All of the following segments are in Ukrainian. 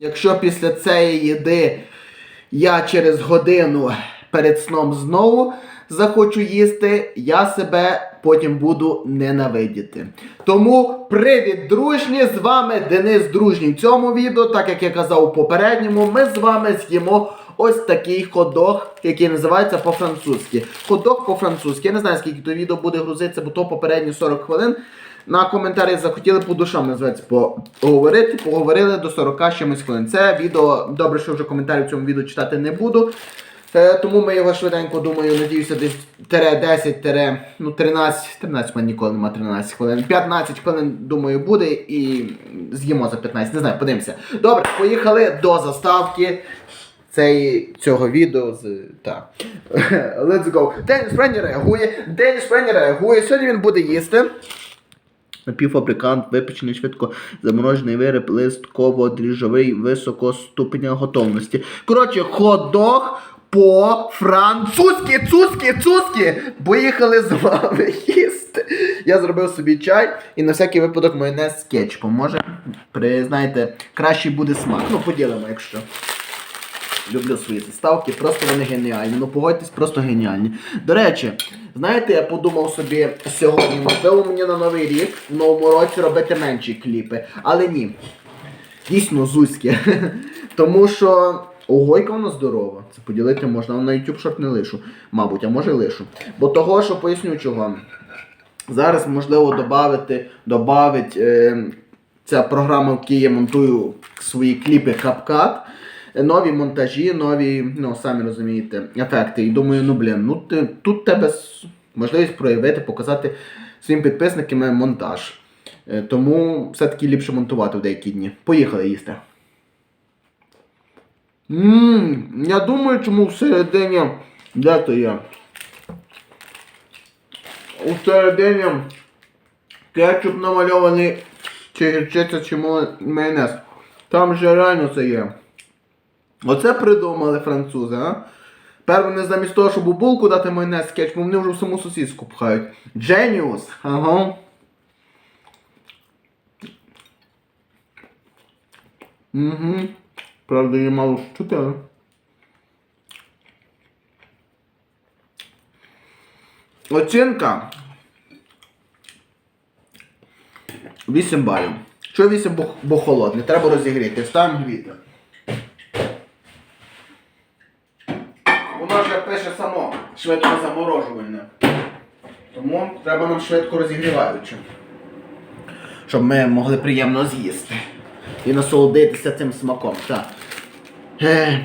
Якщо після цієї їди я через годину перед сном знову захочу їсти, я себе потім буду ненавидіти. Тому привіт, дружні! З вами Денис Дружній. В цьому відео, так як я казав у попередньому, ми з вами з'їмо ось такий ходох, який називається по-французьки. Ходох по-французьки. Я не знаю, скільки то відео буде грузитися, бо то попередні 40 хвилин. На коментарі захотіли по душам називається поговорити, поговорили до 40 чимось хвилин. Це відео, добре, що вже коментарі в цьому відео читати не буду. Е, тому ми його швиденько, думаю, надіюся, десь тере 10, тере, ну 13, 13 в ніколи нема 13 хвилин. 15 хвилин, думаю, буде і з'їмо за 15, не знаю, подивимося. Добре, поїхали до заставки цей, цього відео з. Так. Let's go. Деніс Френі реагує. Деніс Френі реагує. Сьогодні він буде їсти. Напівфабрикант, випечений швидко заморожений виріб, листково дріжджовий високого ступеня готовності. Коротше, ходок по-французьки, цузьки, цузьки. Поїхали з вами їсти. Я зробив собі чай і на всякий випадок майонез з кетчупом. Може, при, кращий буде смак. Ну, поділимо, якщо. Люблю свої заставки, просто вони геніальні. Ну погодьтесь, просто геніальні. До речі, знаєте, я подумав собі сьогодні, можливо, мені на новий рік, в новому році робити менші кліпи. Але ні. Дійсно зузьке. Тому що. Ого, яка вона здорова. Це поділити можна, але на YouTube шорт не лишу. Мабуть, а може лишу. Бо того, що поясню чого. Зараз можливо додати, добавить е, ця програма, в якій я монтую свої кліпи CapCut. Нові монтажі, нові, ну самі розумієте, ефекти. І думаю, ну блін, ну ти, тут тебе можливість проявити, показати своїм підписникам монтаж. Е, Тому все-таки ліпше монтувати в деякі дні. Поїхали їсти. Ммм, я думаю, чому всередині. Де то я? У середині кетчуп намальований чи гірчиця, чи майонез. Там же реально це є. Оце придумали французи, а? Тепер вони замість того, щоб у булку дати майонез з кетчупом, вони вже в саму сосиску пхають. Genius! Ага. Угу. Правда, її мало чути, але. Оцінка 8 балів. Що 8, бо, бо холодне, треба розігріти. Ставимо гріти. Воно вже пише само швидко заморожувальне. Тому треба нам швидко розігріваючи. Щоб ми могли приємно з'їсти. І насолодитися цим смаком. Так. Е,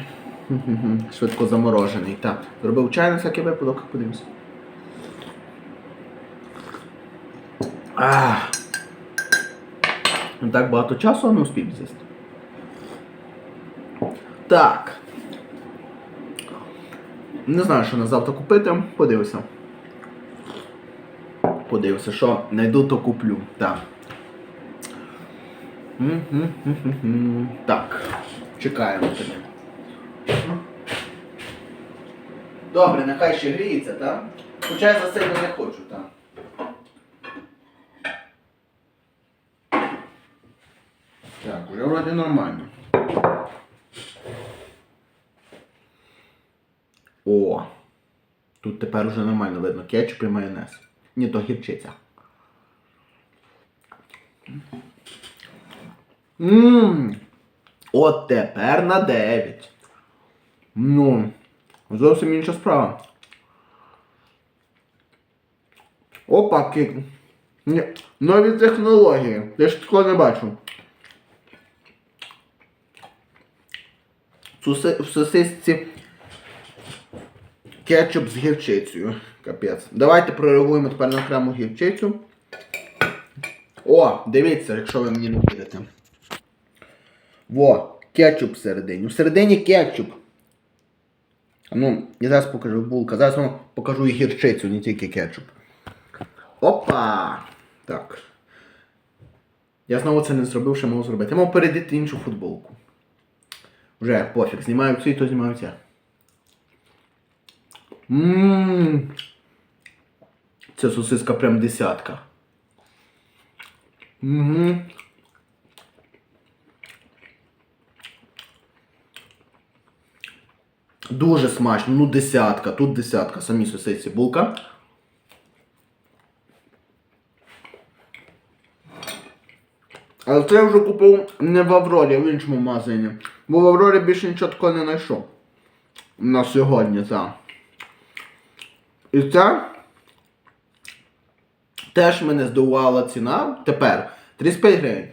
Швидко заморожений. Так. Зробив чай на всякий випадок, подивимось. Ах. Так багато часу не успів з'їсти. Так. Не знаю, що на завтра купити. Подивися. Подивися, що знайду, то куплю. Так. Так. Чекаємо тебе. Добре, нехай ще гріється, так? Хоча я засильно не хочу, так. Так, уже вроде нормально. О! Тут тепер уже нормально видно кетчуп і майонез. Ні, то гірчиця. Ммм. От тепер на 9. Ну, зовсім інша справа. Опа, кик. Ні, нові технології. Я ж такого не бачу. В сосисці кетчуп з гірчицею. Капець. Давайте прореагуємо тепер на окрему гірчицю. О, дивіться, якщо ви мені не вірите. Во, кетчуп всередині. Всередині кетчуп. Ну, я зараз покажу булка. Зараз вам покажу і гірчицю, не тільки кетчуп. Опа! Так. Я знову це не зробив, що мав зробити. Я мав передати іншу футболку. Вже пофіг, знімаю цю і то знімаю ця. Ммм. Ця сосиска прям десятка. Угу. Дуже смачно, ну десятка, тут десятка, самі сосиці, булка. Але це я вже купив не в Аврорі, а в іншому магазині. Бо в Аврорі більше нічого такого не знайшов. На сьогодні, так. І це теж мене здивувала ціна. Тепер 35 гривень.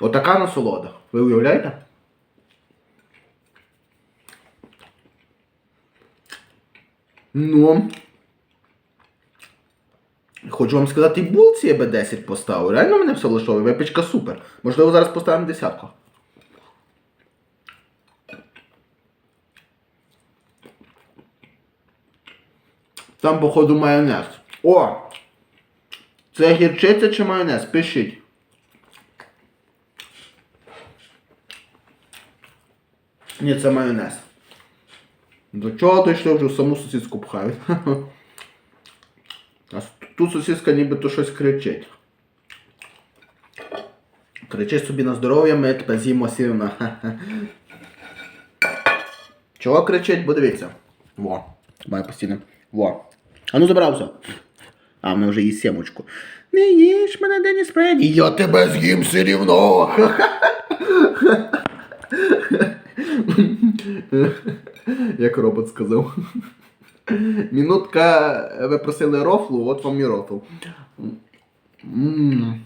Отака насолода. Ви уявляєте? Ну. Хочу вам сказати, і булці я би 10 поставив. Реально мене все влаштовує. Випічка супер. Можливо, зараз поставимо десятку. Там, походу, майонез. О! Це гірчиця чи майонез? Пишіть. Ні, це майонез. До чого дійшли вже саму сосиску пхають? А тут сосиска нібито щось кричить. Кричи собі на здоров'я, ми тебе з'їмо сильно. Чого кричить? Бо дивіться. Во. Має постійно. Во. А ну забрався. А, вона вже їсть сімочку. Не їж мене Деніс Фредді. Я тебе з'їм все рівно. Як робот сказав. Мінутка, ви просили рофлу, от вам і рофл. Ммм.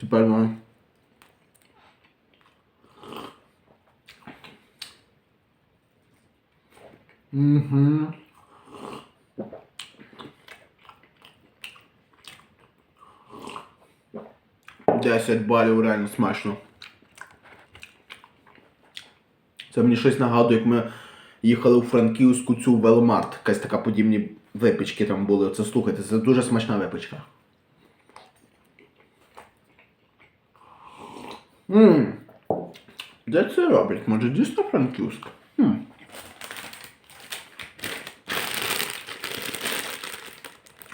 Тепер ну. Угу. Десять балів реально смачно. Це мені щось нагадує, як ми їхали у Франківську цю Велмарт. Якась така подібні випічки там були. Оце слухайте, це дуже смачна випічка. Ммм. Де це роблять? Може дійсно Франківська? Хм.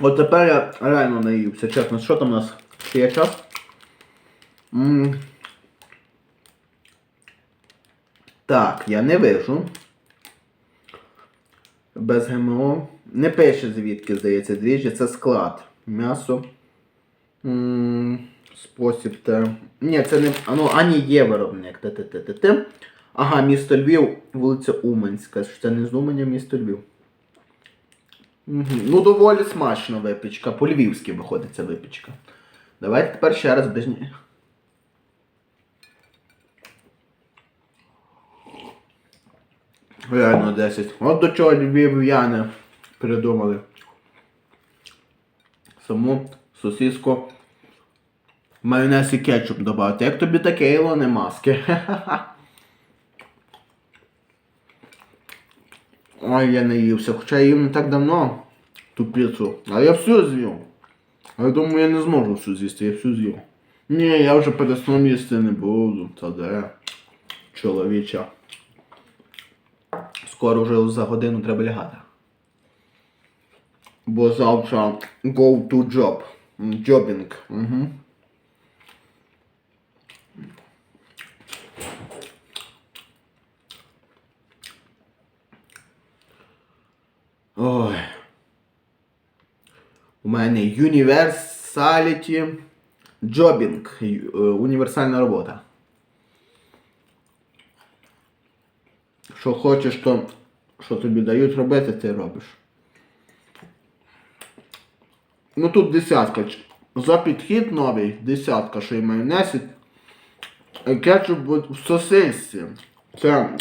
От тепер я реально наївся, чесно. Що там у нас? Ще є час? Так, я не вижу. Без ГМО. Не пише звідки, здається, дріжджі, це склад. М'ясо. Спосіб те. Ні, це не. Ну, ані є виробник. Те-те-те-те-те. Ага, місто Львів, вулиця Уманська. Це не з Уманя, місто Львів. Угу. Ну, доволі смачно випічка. По-львівськи виходить ця випічка. Давайте тепер ще раз без Реально 10. От до чого львів'яни придумали. Саму сосиску. Майонез і кетчуп додати. Як тобі таке Ілоне маски? Ой, я не ївся. Хоча я їв не так давно ту піцу. А я всю з'їв. Я думаю, я не зможу всю з'їсти, я всю з'їв. Ні, я вже перед сном їсти не буду. Та де? Чоловіча. Скоро вже за годину треба лягати. Бо завтра go to job. Jobbing. Угу. Ой. У мене Universality Jobbing. Е, Універсальна робота. Що хочеш, то що тобі дають робити, ти робиш. Ну тут десятка. За підхід новий, десятка, що і майонез, і кетчуп в сосисці. Це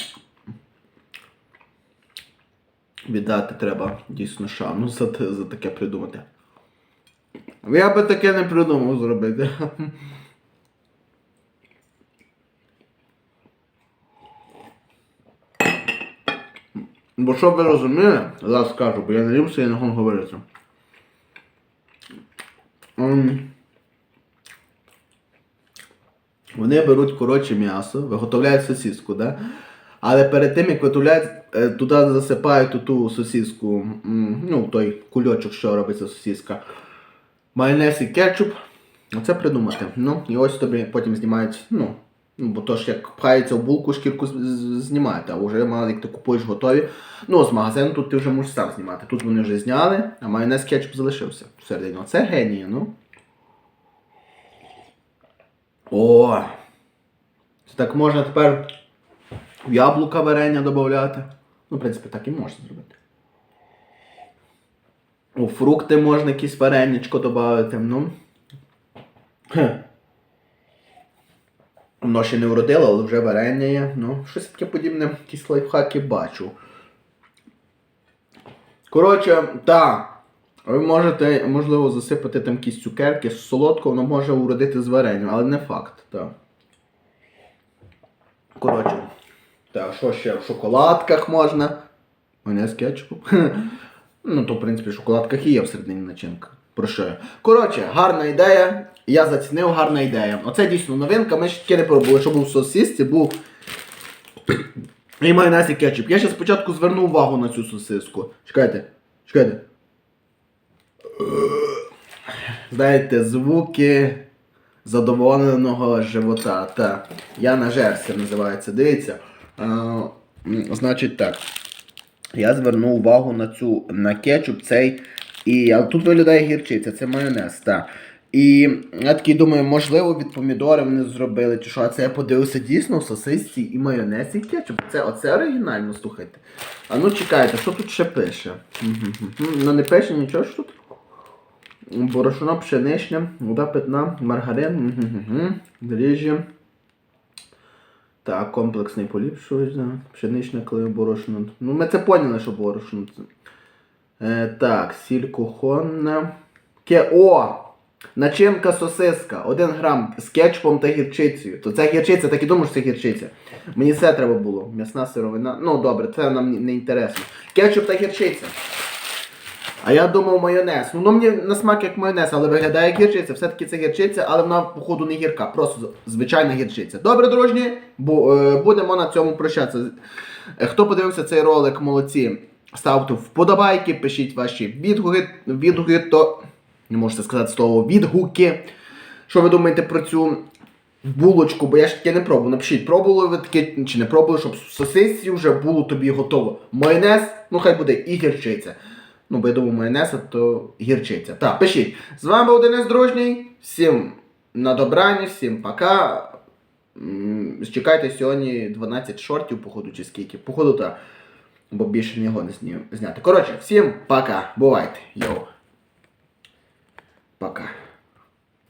віддати треба дійсно шану за, за таке придумати. Я би таке не придумав зробити. Бо щоб ви розуміли, зараз скажу, бо я не люблю я не можу говорити. Ем, Вони беруть коротше м'ясо, виготовляють сосиску, да? але перед тим, як виготовляють, е, туди засипають ту сосиску, ну, той кульочок, що робиться сосиска, майонез і кетчуп. Оце придумати. Ну, і ось тобі потім знімають, Ну, бо то ж як пхається в булку, шкірку з- з- знімаєте, а вже як ти купуєш готові. Ну, з магазину тут ти вже можеш сам знімати. Тут вони вже зняли, а майонез кетчуп залишився всередині. Оце генії, ну. О! Це так можна тепер в яблука варення додати. Ну, в принципі, так і можна зробити. У фрукти можна якісь вареничко додати, ну. Хе. Воно ще не вродило, але вже варення є. Ну, щось таке подібне, якісь лайфхаки бачу. Коротше, так. Ви можете, можливо, засипати там якісь цукерки з солодкого, воно може уродити з варенням, але не факт, так. Коротше. Так, що ще? В шоколадках можна. Мене з кетчупом. Ну, то, в принципі, в шоколадках і є всередині начинка. Про що? Коротше, гарна ідея. Я зацінив, гарна ідея. Оце дійсно новинка. Ми ще не пробували, що був сосисці, був і майонез і кетчуп. Я ще спочатку зверну увагу на цю сосиску. Чекайте, чекайте. Знаєте, звуки задоволеного живота. Так. Я нажерся називається. Дивіться. М, значить так. Я звернув увагу на цю на кетчуп цей. І тут виглядає гірчиця, це майонез, так. І я такий думаю, можливо, від помідорів вони зробили, чи що, а це я подивився дійсно в сосисці і майонез, і кетчуп. Це оце оригінально, слухайте. А ну чекайте, що тут ще пише? Ну не пише нічого ж тут. Борошно пшеничне, вода питна, маргарин, дріжджі. Так, комплексний поліпшувач, пшеничне клею борошно. Ну, ми це поняли, що борошно. Е, так, сіль кухонна. Ке... О! Начинка сосиска. 1 грам з кетчупом та гірчицею. То це гірчиця, так і думаю, що це гірчиця. Мені це треба було. М'ясна сировина. Ну добре, це нам не- інтересно. Кетчуп та гірчиця. А я думав майонез. Ну, воно мені на смак як майонез, але виглядає як гірчиця. Все-таки це гірчиця, але вона, походу, не гірка, просто звичайна гірчиця. Добре, дружні, е, будемо на цьому прощатися. Е, Хто подивився цей ролик, молодці, ставте вподобайки, пишіть ваші відгуки, відгуки, то не можете сказати слово відгуки. Що ви думаєте про цю булочку? Бо я ж таке не пробував. Напишіть, пробували ви таке чи не пробували, щоб в сосисці вже було тобі готово. Майонез, ну хай буде і гірчиця. Ну, бо я думаю, майонез, то гірчиця. Так, пишіть. З вами був Денис Дружній. Всім на добраніч, всім пока. Чекайте сьогодні 12 шортів, походу, чи скільки. Походу, так. Бо більше не його не зняти. Коротше, всім пока. Бувайте. Йоу. Пока.